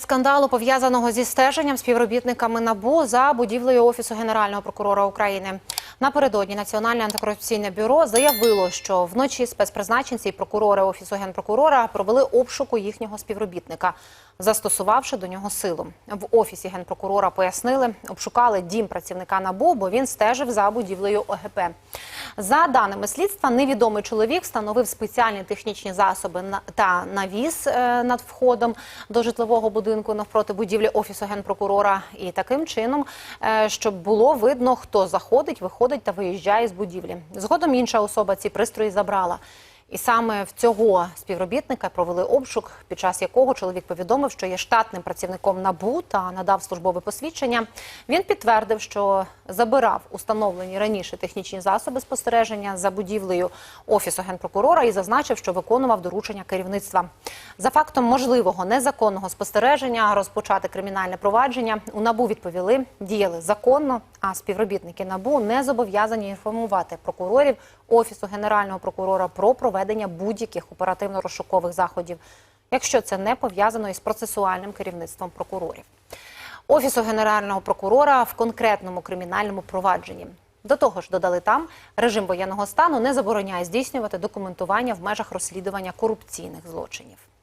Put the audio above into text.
Скандалу пов'язаного зі стеженням співробітниками НАБУ за будівлею офісу генерального прокурора України. Напередодні Національне антикорупційне бюро заявило, що вночі спецпризначенці і прокурори офісу генпрокурора провели обшук у їхнього співробітника, застосувавши до нього силу. В офісі генпрокурора пояснили, обшукали дім працівника НАБУ, бо він стежив за будівлею ОГП. За даними слідства, невідомий чоловік встановив спеціальні технічні засоби та навіс е, над входом до житлового будинку навпроти будівлі офісу генпрокурора. І таким чином, е, щоб було видно, хто заходить, виходить та виїжджає з будівлі. Згодом інша особа ці пристрої забрала. І саме в цього співробітника провели обшук, під час якого чоловік повідомив, що є штатним працівником НАБУ та надав службове посвідчення. Він підтвердив, що забирав установлені раніше технічні засоби спостереження за будівлею офісу генпрокурора і зазначив, що виконував доручення керівництва. За фактом можливого незаконного спостереження розпочати кримінальне провадження у НАБУ відповіли, діяли законно, а співробітники НАБУ не зобов'язані інформувати прокурорів офісу генерального прокурора про проведення будь-яких оперативно-розшукових заходів, якщо це не пов'язано із процесуальним керівництвом прокурорів. Офісу генерального прокурора в конкретному кримінальному провадженні. До того ж, додали там, режим воєнного стану не забороняє здійснювати документування в межах розслідування корупційних злочинів.